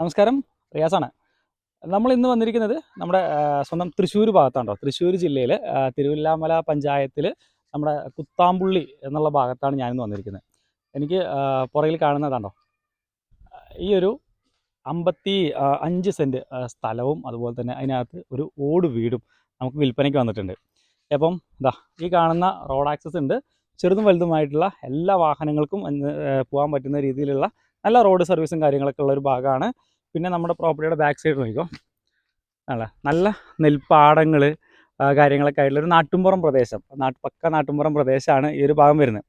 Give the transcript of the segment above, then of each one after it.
നമസ്കാരം. റിയാസാണ്. നമ്മൾ ഇന്ന് വന്നിരിക്കുന്നത് നമ്മുടെ സ്വന്തം തൃശ്ശൂർ ഭാഗത്താണോ? തൃശ്ശൂർ ജില്ലയിൽ തിരുവല്ലാമല പഞ്ചായത്തിൽ നമ്മുടെ കുത്താമ്പുള്ളി എന്നുള്ള ഭാഗത്താണ് ഞാനിന്ന് വന്നിരിക്കുന്നത്. എനിക്ക് പുറകിൽ കാണുന്നതാണോ ഈ ഒരു അമ്പത്തി അഞ്ച് സെന്റ് സ്ഥലവും അതുപോലെ തന്നെ അതിനകത്ത് ഒരു ഓട് വീടും നമുക്ക് വിൽപ്പനയ്ക്ക് വന്നിട്ടുണ്ട്. അപ്പം ഇതാ ഈ കാണുന്ന റോഡ് ആക്സസ് ഉണ്ട്. ചെറുതും വലുതുമായിട്ടുള്ള എല്ലാ വാഹനങ്ങൾക്കും പോകാൻ പറ്റുന്ന രീതിയിലുള്ള നല്ല റോഡ് സർവീസും കാര്യങ്ങളൊക്കെ ഉള്ള ഒരു ഭാഗമാണ്. പിന്നെ നമ്മുടെ പ്രോപ്പർട്ടിയുടെ ബാക്ക് സൈഡ് നോക്കിക്കോ. അല്ല നല്ല നെൽപ്പാടങ്ങൾ കാര്യങ്ങളൊക്കെ ആയിട്ടുള്ള ഒരു നാട്ടുംപുറം പ്രദേശം. നാട്ട് പക്ക നാട്ടുംപുറം പ്രദേശമാണ് ഈ ഒരു ഭാഗം വരുന്നത്.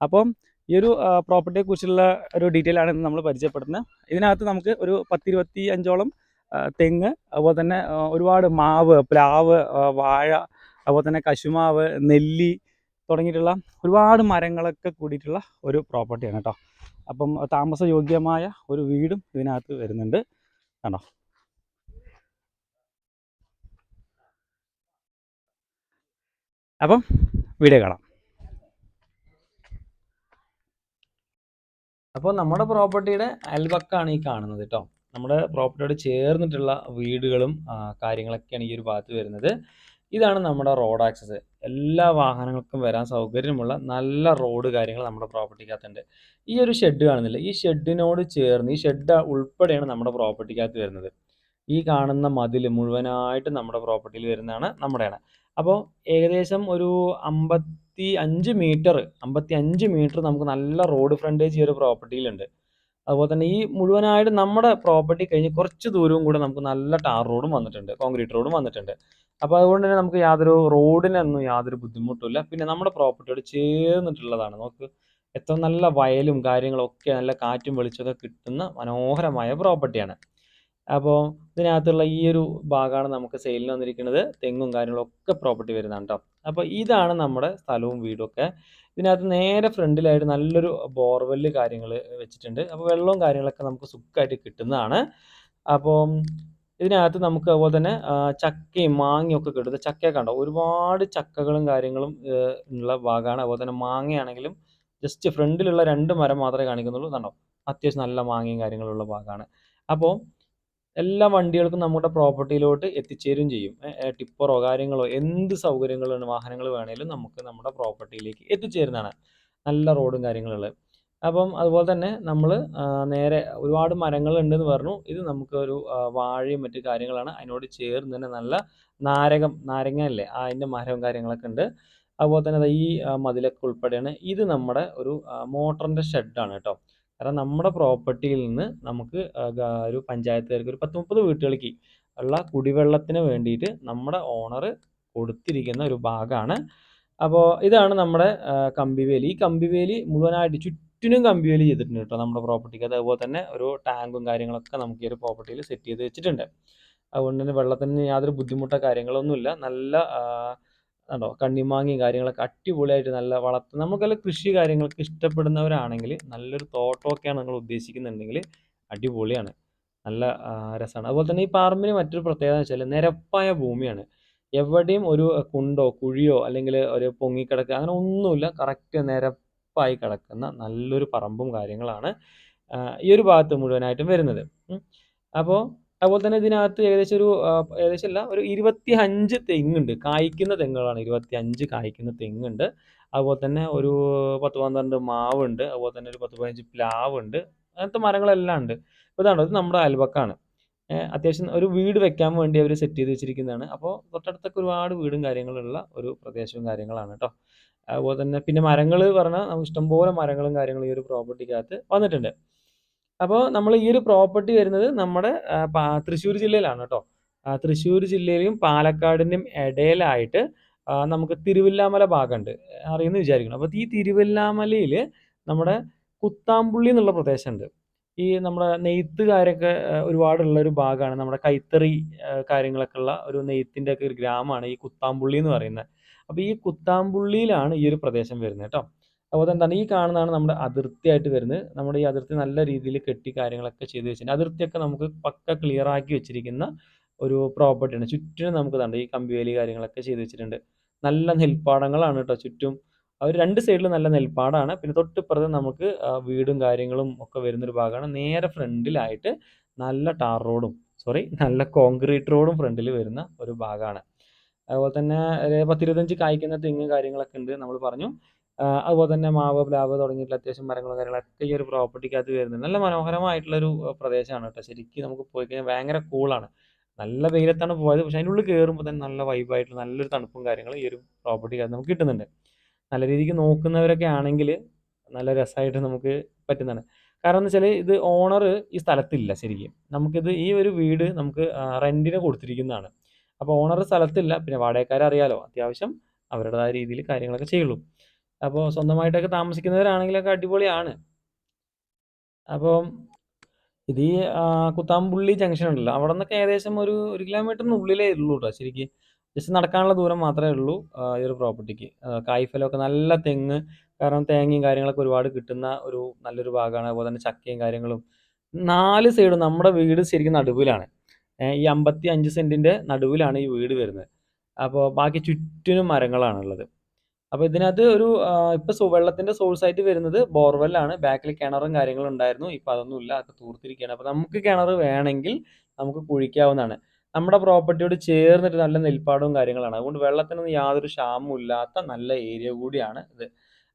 അപ്പം ഈ ഒരു പ്രോപ്പർട്ടിയെ കുറിച്ചുള്ള ഒരു ഡീറ്റെയിൽ ആണ് നമ്മൾ പരിചയപ്പെടുന്നത് ഇതിനകത്ത് നമുക്ക് ഒരു പത്തിരുപത്തി അഞ്ചോളം തെങ്ങ് അതുപോലെ തന്നെ ഒരുപാട് മാവ് പ്ലാവ് വാഴ അതുപോലെ തന്നെ കശുമാവ് നെല്ലി തുടങ്ങിയിട്ടുള്ള ഒരുപാട് മരങ്ങളൊക്കെ കൂടിയിട്ടുള്ള ഒരു പ്രോപ്പർട്ടിയാണ് കേട്ടോ. അപ്പം താമസയോഗ്യമായ ഒരു വീടും ഇതിനകത്ത് വരുന്നുണ്ട്. കണ്ടോ? അപ്പം വീഡിയോ കാണാം. അപ്പോൾ നമ്മുടെ പ്രോപ്പർട്ടിയുടെ അയൽവക്കാണ് ഈ കാണുന്നത് കേട്ടോ. നമ്മുടെ പ്രോപ്പർട്ടിയോട് ചേർന്നിട്ടുള്ള വീടുകളും കാര്യങ്ങളൊക്കെയാണ് ഈ ഒരു ഭാഗത്ത് വരുന്നത്. ഇതാണ് നമ്മുടെ റോഡ് ആക്സസ് എല്ലാ വാഹനങ്ങൾക്കും വരാൻ സൗകര്യമുള്ള നല്ല റോഡ് കാര്യങ്ങൾ നമ്മുടെ പ്രോപ്പർട്ടിക്കകത്തുണ്ട് ഈ ഒരു ഷെഡ് കാണുന്നില്ല? ഈ ഷെഡിനോട് ചേർന്ന് ഈ ഷെഡ് ഉൾപ്പെടെയാണ് നമ്മുടെ പ്രോപ്പർട്ടിക്കകത്ത് വരുന്നത്. ഈ കാണുന്ന മതിൽ മുഴുവനായിട്ട് നമ്മുടെ പ്രോപ്പർട്ടിയിൽ വരുന്നതാണ് നമ്മുടെയാണ്. അപ്പോൾ ഏകദേശം ഒരു അമ്പത്തി അഞ്ച് മീറ്റർ അമ്പത്തി അഞ്ച് മീറ്റർ നമുക്ക് നല്ല റോഡ് ഫ്രണ്ടേജ് ഈ ഒരു പ്രോപ്പർട്ടിയിലുണ്ട് അതുപോലെ തന്നെ ഈ മുഴുവനായിട്ട് നമ്മുടെ പ്രോപ്പർട്ടി കഴിഞ്ഞ് കുറച്ച് ദൂരവും കൂടെ നമുക്ക് നല്ല ടാർ റോഡും വന്നിട്ടുണ്ട് കോൺക്രീറ്റ് റോഡും വന്നിട്ടുണ്ട്. അപ്പോൾ അതുകൊണ്ട് തന്നെ നമുക്ക് യാതൊരു റോഡിനൊന്നും യാതൊരു ബുദ്ധിമുട്ടുമില്ല. പിന്നെ നമ്മുടെ പ്രോപ്പർട്ടിയോട് ചേർന്നിട്ടുള്ളതാണ്. നമുക്ക് എത്ര നല്ല വയലും കാര്യങ്ങളും ഒക്കെ നല്ല കാറ്റും വെളിച്ചമൊക്കെ കിട്ടുന്ന മനോഹരമായ പ്രോപ്പർട്ടിയാണ് അപ്പോൾ ഇതിനകത്തുള്ള ഈ ഒരു ഭാഗമാണ് നമുക്ക് സെയിലിന് വന്നിരിക്കുന്നത്. തെങ്ങും കാര്യങ്ങളും ഒക്കെ പ്രോപ്പർട്ടി വരുന്നതാണ് കേട്ടോ അപ്പോൾ ഇതാണ് നമ്മുടെ സ്ഥലവും വീടും ഒക്കെ ഇതിനകത്ത് നേരെ ഫ്രണ്ടിലായിട്ട് നല്ലൊരു ബോർവെല്ല് കാര്യങ്ങൾ വെച്ചിട്ടുണ്ട്. അപ്പോൾ വെള്ളവും കാര്യങ്ങളൊക്കെ നമുക്ക് സുഖമായിട്ട് കിട്ടുന്നതാണ്. അപ്പോൾ ഇതിനകത്ത് നമുക്ക് അതുപോലെ തന്നെ ചക്കയും മാങ്ങയും ഒക്കെ കിട്ടും. ചക്കയൊക്കെ കണ്ടോ ഒരുപാട് ചക്കകളും കാര്യങ്ങളും ഉള്ള ഭാഗമാണ്. അതുപോലെ തന്നെ മാങ്ങയാണെങ്കിലും ജസ്റ്റ് ഫ്രണ്ടിലുള്ള രണ്ട് മരം മാത്രമേ കാണിക്കുന്നുള്ളൂ. കണ്ടോ? അത്യാവശ്യം നല്ല മാങ്ങയും കാര്യങ്ങളുള്ള ഭാഗമാണ്. അപ്പോൾ എല്ലാ വണ്ടികൾക്കും നമ്മുടെ പ്രോപ്പർട്ടിയിലോട്ട് എത്തിച്ചേരും ചെയ്യും. ടിപ്പറോ കാര്യങ്ങളോ എന്ത് സൗകര്യങ്ങളോ വാഹനങ്ങൾ വേണേലും നമുക്ക് നമ്മുടെ പ്രോപ്പർട്ടിയിലേക്ക് എത്തിച്ചേരുന്നതാണ്. നല്ല റോഡും കാര്യങ്ങളുള്ളത് അപ്പം അതുപോലെ തന്നെ നമ്മൾ നേരെ ഒരുപാട് മരങ്ങൾ ഉണ്ടെന്ന് പറഞ്ഞു. ഇത് നമുക്കൊരു വാഴയും മറ്റു കാര്യങ്ങളാണ് അതിനോട് ചേർന്ന് തന്നെ നല്ല നാരകം നാരങ്ങ അല്ലേ? അതിന്റെ മരവും കാര്യങ്ങളൊക്കെ ഉണ്ട്. അതുപോലെ തന്നെ ഈ മതിലൊക്കെ ഉൾപ്പെടെയാണ്. ഇത് നമ്മുടെ ഒരു മോട്ടറിന്റെ ഷെഡാണ് കേട്ടോ. കാരണം നമ്മുടെ പ്രോപ്പർട്ടിയിൽ നിന്ന് നമുക്ക് ഒരു പഞ്ചായത്തുകാർക്ക് ഒരു പത്ത് മുപ്പത് വീട്ടുകൾക്ക് ഉള്ള കുടിവെള്ളത്തിന് വേണ്ടിയിട്ട് നമ്മുടെ ഓണർ കൊടുത്തിരിക്കുന്ന ഒരു ഭാഗമാണ്. അപ്പോൾ ഇതാണ് നമ്മുടെ കമ്പിവേലി. ഈ കമ്പിവേലി മുഴുവനായിട്ട് ചുറ്റിനും കമ്പിവേലി ചെയ്തിട്ടുണ്ട് കേട്ടോ നമ്മുടെ പ്രോപ്പർട്ടിക്ക് അതേപോലെ തന്നെ ഒരു ടാങ്കും കാര്യങ്ങളൊക്കെ നമുക്ക് ഈ ഒരു പ്രോപ്പർട്ടിയിൽ സെറ്റ് ചെയ്ത് വെച്ചിട്ടുണ്ട്. അതുകൊണ്ട് തന്നെ വെള്ളത്തിന് യാതൊരു ബുദ്ധിമുട്ടോ കാര്യങ്ങളൊന്നുമില്ല നല്ല ണ്ടോ കണ്ടോ കണ്ണിമാങ്ങയും കാര്യങ്ങളൊക്കെ അടിപൊളിയായിട്ട് നല്ല വളർത്ത് നമുക്കെല്ലാം കൃഷി കാര്യങ്ങളൊക്കെ ഇഷ്ടപ്പെടുന്നവരാണെങ്കിൽ നല്ലൊരു തോട്ടമൊക്കെയാണ് നിങ്ങൾ ഉദ്ദേശിക്കുന്നുണ്ടെങ്കിൽ അടിപൊളിയാണ്. നല്ല രസമാണ്. അതുപോലെ തന്നെ ഈ പാറമ്പിന് മറ്റൊരു പ്രത്യേകത എന്ന് വെച്ചാൽ നിരപ്പായ ഭൂമിയാണ്. എവിടെയും ഒരു കുണ്ടോ കുഴിയോ അല്ലെങ്കിൽ ഒരു പൊങ്ങിക്കിടക്കുക അങ്ങനെ ഒന്നുമില്ല. കറക്റ്റ് നിരപ്പായി കിടക്കുന്ന നല്ലൊരു പറമ്പും കാര്യങ്ങളാണ് ഈ ഒരു ഭാഗത്ത് മുഴുവനായിട്ടും വരുന്നത്. അപ്പോൾ അതുപോലെ തന്നെ ഇതിനകത്ത് ഏകദേശം ഒരു ഏകദേശം അല്ല ഒരു ഇരുപത്തി അഞ്ച് തെങ്ങുണ്ട്. കായ്ക്കുന്ന തെങ്ങുകളാണ്. ഇരുപത്തി അഞ്ച് കായ്ക്കുന്ന തെങ്ങുണ്ട്. അതുപോലെ തന്നെ ഒരു പത്ത് പന്ത്രണ്ട് മാവുണ്ട്. അതുപോലെ തന്നെ ഒരു പത്ത് പതിനഞ്ച് പ്ലാവ് ഉണ്ട് അങ്ങനത്തെ മരങ്ങളെല്ലാം ഉണ്ട്. അപ്പോൾ ഇതാണ് ഇത് നമ്മുടെ അയൽവക്കാണ് അത്യാവശ്യം ഒരു വീട് വെക്കാൻ വേണ്ടി അവർ സെറ്റ് ചെയ്ത് വെച്ചിരിക്കുന്നതാണ്. അപ്പോൾ തൊട്ടടുത്തൊക്കെ ഒരുപാട് വീടും കാര്യങ്ങളുള്ള ഒരു പ്രദേശവും കാര്യങ്ങളാണ് കേട്ടോ. അതുപോലെ തന്നെ പിന്നെ മരങ്ങൾ പറഞ്ഞാൽ നമുക്ക് ഇഷ്ടംപോലെ മരങ്ങളും കാര്യങ്ങളും ഈ ഒരു പ്രോപ്പർട്ടിക്കകത്ത് വന്നിട്ടുണ്ട്. അപ്പോൾ നമ്മൾ ഈ ഒരു പ്രോപ്പർട്ടി വരുന്നത് നമ്മുടെ തൃശ്ശൂർ ജില്ലയിലാണ് കേട്ടോ. തൃശ്ശൂർ ജില്ലയിലും പാലക്കാടിന്റെയും ഇടയിലായിട്ട് നമുക്ക് തിരുവില്ലാമല ഭാഗമുണ്ട്. അറിയുന്നു വിചാരിക്കണം അപ്പോൾ ഈ തിരുവില്ലാമലയിൽ നമ്മുടെ കുത്താമ്പുള്ളി എന്നുള്ള പ്രദേശമുണ്ട്. ഈ നമ്മുടെ നെയ്ത്തുകാരൊക്കെ ഒരുപാടുള്ള ഒരു ഭാഗമാണ്. നമ്മുടെ കൈത്തറി കാര്യങ്ങളൊക്കെ ഉള്ള ഒരു നെയ്ത്തിന്റെ ഒക്കെ ഒരു ഗ്രാമമാണ് ഈ കുത്താമ്പുള്ളി എന്ന് പറയുന്നത്. അപ്പോൾ ഈ കുത്താമ്പുള്ളിയിലാണ് ഈ ഒരു പ്രദേശം വരുന്നത് കേട്ടോ. അതുപോലെ എന്താണ് ഈ കാണുന്നതാണ് നമ്മുടെ അതിർത്തിയായിട്ട് വരുന്നത്. നമ്മുടെ ഈ അതിർത്തി നല്ല രീതിയിൽ കെട്ടി കാര്യങ്ങളൊക്കെ ചെയ്ത് വെച്ചിട്ടുണ്ട്. അതിർത്തിയൊക്കെ നമുക്ക് പക്ക ക്ലിയർ ആക്കി വെച്ചിരിക്കുന്ന ഒരു പ്രോപ്പർട്ടിയാണ് ചുറ്റിനും നമുക്ക് തന്നെ ഈ കമ്പിവേലി കാര്യങ്ങളൊക്കെ ചെയ്ത് വെച്ചിട്ടുണ്ട്. നല്ല നെൽപ്പാടങ്ങളാണ് കേട്ടോ ചുറ്റും. അവർ രണ്ട് സൈഡിലും നല്ല നെൽപ്പാടാണ്. പിന്നെ തൊട്ടിപ്പുറത്ത് നമുക്ക് വീടും കാര്യങ്ങളും ഒക്കെ വരുന്നൊരു ഭാഗമാണ്. നേരെ ഫ്രണ്ടിലായിട്ട് നല്ല ടാർ റോഡും സോറി നല്ല കോൺക്രീറ്റ് റോഡും ഫ്രണ്ടിൽ വരുന്ന ഒരു ഭാഗമാണ്. അതുപോലെ തന്നെ ഒരു പത്തിരുപത്തഞ്ച് കായ്ക്കുന്ന തെങ്ങ് കാര്യങ്ങളൊക്കെ ഉണ്ട് നമ്മൾ പറഞ്ഞു. അതുപോലെ തന്നെ മാവ് പ്ലാവ് തുടങ്ങിയിട്ടുള്ള അത്യാവശ്യം മരങ്ങളും കാര്യങ്ങളൊക്കെ ഈ ഒരു പ്രോപ്പർട്ടിക്കകത്ത് വരുന്നുണ്ട്. നല്ല മനോഹരമായിട്ടുള്ളൊരു പ്രദേശമാണ് കേട്ടോ. ശരിക്കും നമുക്ക് പോയി കഴിഞ്ഞാൽ ഭയങ്കര കൂളാണ് നല്ല വെയിലത്താണ് പോയത്. പക്ഷെ അതിന്റെ ഉള്ളിൽ കയറുമ്പോൾ തന്നെ നല്ല വൈബായിട്ടുള്ള നല്ലൊരു തണുപ്പും കാര്യങ്ങളും ഈ ഒരു പ്രോപ്പർട്ടിക്കകത്ത് നമുക്ക് കിട്ടുന്നുണ്ട്. നല്ല രീതിക്ക് നോക്കുന്നവരൊക്കെ ആണെങ്കിൽ നല്ല രസമായിട്ട് നമുക്ക് പറ്റുന്നതാണ്. കാരണം എന്ന് വെച്ചാൽ ഇത് ഓണർ ഈ സ്ഥലത്തില്ല ശരിക്കും. നമുക്കിത് ഈ ഒരു വീട് നമുക്ക് റെന്റിന് കൊടുത്തിരിക്കുന്നതാണ്. അപ്പോൾ ഓണർ സ്ഥലത്തില്ല. പിന്നെ വാടകക്കാരെ അറിയാലോ അത്യാവശ്യം അവരുടേതായ രീതിയിൽ കാര്യങ്ങളൊക്കെ ചെയ്യുള്ളൂ. അപ്പോൾ സ്വന്തമായിട്ടൊക്കെ താമസിക്കുന്നവരാണെങ്കിലൊക്കെ അടിപൊളിയാണ്. അപ്പം ഇത് ഈ കുത്താമ്പുള്ളി ജംഗ്ഷൻ ഉണ്ടല്ലോ. അവിടെ നിന്നൊക്കെ ഏകദേശം ഒരു ഒരു കിലോമീറ്ററിന് ഉള്ളിലേ ഉള്ളൂ കേട്ടോ ശരിക്ക് ജസ്റ്റ് നടക്കാനുള്ള ദൂരം മാത്രമേ ഉള്ളൂ ഈ ഒരു പ്രോപ്പർട്ടിക്ക് കായ്ഫലമൊക്കെ നല്ല തെങ്ങ് കാരണം തേങ്ങയും കാര്യങ്ങളൊക്കെ ഒരുപാട് കിട്ടുന്ന ഒരു നല്ലൊരു ഭാഗമാണ്. അതുപോലെ തന്നെ ചക്കയും കാര്യങ്ങളും. നാല് സൈഡും നമ്മുടെ വീട് ശരിക്കും നടുവിലാണ്. ഈ അമ്പത്തി അഞ്ച് സെന്റിന്റെ നടുവിലാണ് ഈ വീട് വരുന്നത്. അപ്പോൾ ബാക്കി ചുറ്റിനും മരങ്ങളാണുള്ളത്. അപ്പോൾ ഇതിനകത്ത് ഒരു ഇപ്പോൾ വെള്ളത്തിന്റെ സോഴ്സായിട്ട് വരുന്നത് ബോർവെല്ലാണ്. ബാക്കിൽ കിണറും കാര്യങ്ങളും ഉണ്ടായിരുന്നു. ഇപ്പോൾ അതൊന്നും ഇല്ല അതൊക്കെ തൂർത്തിരിക്കുകയാണ്. അപ്പോൾ നമുക്ക് കിണർ വേണമെങ്കിൽ നമുക്ക് കുഴിക്കാവുന്നതാണ്. നമ്മുടെ പ്രോപ്പർട്ടിയോട് ചേർന്നിട്ട് നല്ല നെൽപ്പാടവും കാര്യങ്ങളാണ്. അതുകൊണ്ട് വെള്ളത്തിനൊന്നും യാതൊരു ക്ഷാമവും ഇല്ലാത്ത നല്ല ഏരിയ കൂടിയാണ് ഇത്.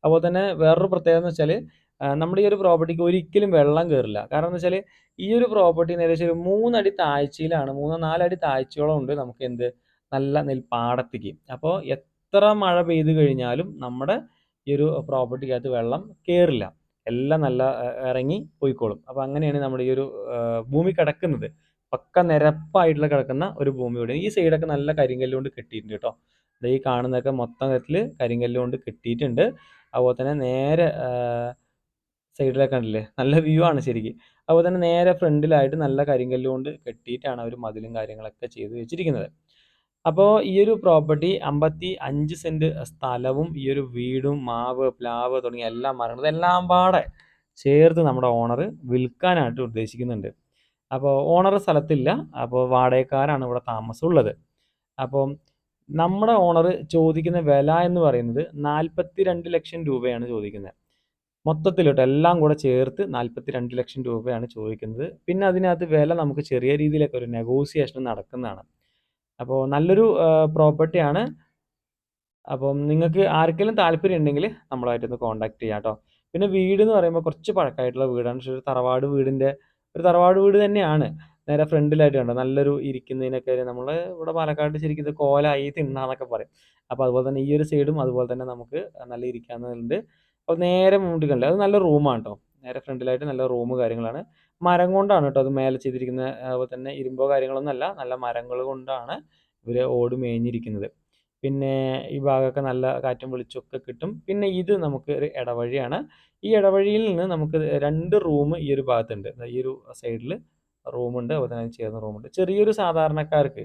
അതുപോലെ തന്നെ വേറൊരു പ്രത്യേകത എന്ന് വെച്ചാൽ നമ്മുടെ ഈ ഒരു പ്രോപ്പർട്ടിക്ക് ഒരിക്കലും വെള്ളം കയറില്ല കാരണം എന്ന് വെച്ചാൽ ഈ ഒരു പ്രോപ്പർട്ടി ഏകദേശം ഒരു മൂന്നടി താഴ്ചയിലാണ് മൂന്നോ നാലടി താഴ്ചയോളം ഉണ്ട് നമുക്ക് എന്ത്? നല്ല നെൽപ്പാടത്തേക്ക്. അപ്പോൾ എത്ര മഴ പെയ്ത് കഴിഞ്ഞാലും നമ്മുടെ ഈ ഒരു പ്രോപ്പർട്ടിക്കകത്ത് വെള്ളം കയറില്ല എല്ലാം നല്ല ഇറങ്ങി പോയിക്കോളും. അപ്പോൾ അങ്ങനെയാണ് നമ്മുടെ ഈ ഒരു ഭൂമി കിടക്കുന്നത്. പക്ക നിരപ്പായിട്ടുള്ള കിടക്കുന്ന ഒരു ഭൂമിയോട് ഈ സൈഡൊക്കെ നല്ല കരിങ്കല്ലുകൊണ്ട് കെട്ടിയിട്ടുണ്ട് കേട്ടോ. ഈ കാണുന്നതൊക്കെ മൊത്തത്തിൽ കരിങ്കല്ലുകൊണ്ട് കെട്ടിയിട്ടുണ്ട്. അതുപോലെ തന്നെ നേരെ സൈഡിലൊക്കെ കണ്ടില്ലേ? നല്ല വ്യൂ ആണ് ശരിക്കും. അതുപോലെ തന്നെ നേരെ ഫ്രണ്ടിലായിട്ട് നല്ല കരിങ്കല്ല് കൊണ്ട് കെട്ടിയിട്ടാണ് അവർ മതിലും കാര്യങ്ങളൊക്കെ ചെയ്ത് വെച്ചിരിക്കുന്നത്. അപ്പോൾ ഈ ഒരു പ്രോപ്പർട്ടി അമ്പത്തി അഞ്ച് സെന്റ് സ്ഥലവും ഈ ഒരു വീടും മാവ് പ്ലാവ് തുടങ്ങിയ എല്ലാ മരങ്ങളും എല്ലാം പാടെ ചേർത്ത് നമ്മുടെ ഓണർ വിൽക്കാനായിട്ട് ഉദ്ദേശിക്കുന്നുണ്ട്. അപ്പോൾ ഓണർ സ്ഥലത്തില്ല. അപ്പോൾ വാടകക്കാരാണ് ഇവിടെ താമസമുള്ളത്. അപ്പോൾ നമ്മുടെ ഓണർ ചോദിക്കുന്ന വില എന്ന് പറയുന്നത് നാൽപ്പത്തി രണ്ട് ലക്ഷം രൂപയാണ് ചോദിക്കുന്നത്. മൊത്തത്തിൽ കേട്ടോ എല്ലാം കൂടെ ചേർത്ത് നാൽപ്പത്തി രണ്ട് ലക്ഷം രൂപയാണ് ചോദിക്കുന്നത്. പിന്നെ അതിനകത്ത് വില നമുക്ക് ചെറിയ രീതിയിലൊക്കെ ഒരു നെഗോസിയേഷൻ നടക്കുന്നതാണ്. അപ്പോൾ നല്ലൊരു പ്രോപ്പർട്ടിയാണ് അപ്പം നിങ്ങൾക്ക് ആർക്കെങ്കിലും താല്പര്യം ഉണ്ടെങ്കിൽ നമ്മളായിട്ടൊന്ന് കോൺടാക്ട് ചെയ്യാം കേട്ടോ. പിന്നെ വീട് എന്ന് പറയുമ്പോൾ കുറച്ച് പഴക്കമായിട്ടുള്ള വീടാണ്. പക്ഷേ ഒരു തറവാട് വീടിന്റെ ഒരു തറവാട് വീട് തന്നെയാണ്. നേരെ ഫ്രണ്ടിലായിട്ട് കണ്ടോ? നല്ലൊരു ഇരിക്കുന്നതിനൊക്കെ നമ്മൾ ഇവിടെ പാലക്കാട് ശരിക്കും കോലായി തിന്നാന്നൊക്കെ പറയും. അപ്പോൾ അതുപോലെ തന്നെ ഈ ഒരു സൈഡും അതുപോലെ തന്നെ നമുക്ക് നല്ല ഇരിക്കാവുന്നതുണ്ട് അപ്പോൾ നേരെ മുമ്പിൽ കണ്ടില്ല അത് നല്ല റൂമാണ് കേട്ടോ നേരെ ഫ്രണ്ടിലായിട്ട് നല്ല റൂം കാര്യങ്ങളാണ്. മരം കൊണ്ടാണ് കേട്ടോ അത് മേലെ ചെയ്തിരിക്കുന്നത് അതുപോലെ തന്നെ ഇരുമ്പോ കാര്യങ്ങളൊന്നും അല്ല നല്ല മരങ്ങൾ കൊണ്ടാണ് ഇവർ ഓട് മേഞ്ഞിരിക്കുന്നത്. പിന്നെ ഈ ഭാഗമൊക്കെ നല്ല കാറ്റും വെളിച്ചമൊക്കെ കിട്ടും. പിന്നെ ഇത് നമുക്ക് ഒരു ഇടവഴിയാണ്. ഈ ഇടവഴിയിൽ നിന്ന് നമുക്ക് രണ്ട് റൂം ഈ ഒരു ഭാഗത്തുണ്ട്. ഈ ഒരു സൈഡിൽ റൂമുണ്ട് അതുപോലെ തന്നെ ചേർന്ന റൂമുണ്ട് ചെറിയൊരു സാധാരണക്കാർക്ക്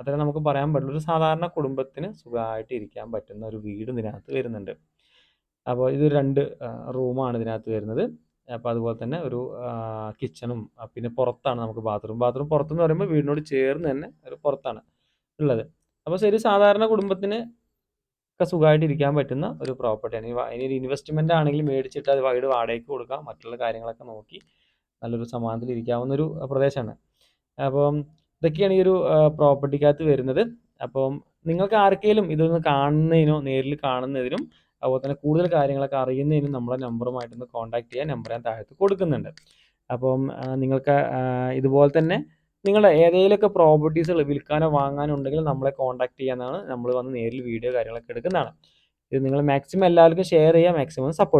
അത്ര നമുക്ക് പറയാൻ പറ്റില്ല ഒരു സാധാരണ കുടുംബത്തിന് സുഖമായിട്ട് ഇരിക്കാൻ പറ്റുന്ന ഒരു വീട് ഇതിനകത്ത് വരുന്നുണ്ട്. അപ്പോൾ ഇത് രണ്ട് റൂമാണ് ഇതിനകത്ത് വരുന്നത്. അപ്പോൾ അതുപോലെ തന്നെ ഒരു കിച്ചണും പിന്നെ പുറത്താണ് നമുക്ക് ബാത്റൂം. ബാത്റൂം പുറത്തെന്ന് പറയുമ്പോൾ വീടിനോട് ചേർന്ന് തന്നെ ഒരു പുറത്താണ് ഉള്ളത്. അപ്പോൾ ശരി സാധാരണ കുടുംബത്തിന് ഒക്കെ സുഖമായിട്ട് ഇരിക്കാൻ പറ്റുന്ന ഒരു പ്രോപ്പർട്ടിയാണ് ഇനി ഒരു ഇൻവെസ്റ്റ്മെന്റ് ആണെങ്കിൽ മേടിച്ചിട്ട് അത് വീട് വാടകയ്ക്ക് കൊടുക്കാം. മറ്റുള്ള കാര്യങ്ങളൊക്കെ നോക്കി നല്ലൊരു സമാധാനത്തിൽ ഇരിക്കാവുന്ന ഒരു പ്രദേശമാണ്. അപ്പം ഇതൊക്കെയാണ് ഈ ഒരു പ്രോപ്പർട്ടിക്കകത്ത് വരുന്നത്. അപ്പം നിങ്ങൾക്ക് ആർക്കെങ്കിലും ഇതൊന്ന് കാണുന്നതിനോ നേരിൽ കാണുന്നതിനും അതുപോലെ തന്നെ കൂടുതൽ കാര്യങ്ങളൊക്കെ അറിയുന്നതിന് നമ്മളെ നമ്പറുമായിട്ടൊന്ന് കോൺടാക്ട് ചെയ്യാൻ നമ്പർ ഞാൻ താഴത്ത് കൊടുക്കുന്നുണ്ട്. അപ്പം നിങ്ങൾക്ക് ഇതുപോലെ തന്നെ നിങ്ങളുടെ ഏതെങ്കിലുമൊക്കെ പ്രോപ്പർട്ടീസ് വിൽക്കാനോ വാങ്ങാനോ ഉണ്ടെങ്കിൽ നമ്മളെ കോൺടാക്ട് ചെയ്യാനാണ് നമ്മൾ വന്ന് നേരിൽ വീഡിയോ കാര്യങ്ങളൊക്കെ എടുക്കുന്നതാണ്. ഇത് നിങ്ങൾ മാക്സിമം എല്ലാവർക്കും ഷെയർ ചെയ്യുക മാക്സിമം സപ്പോർട്ട്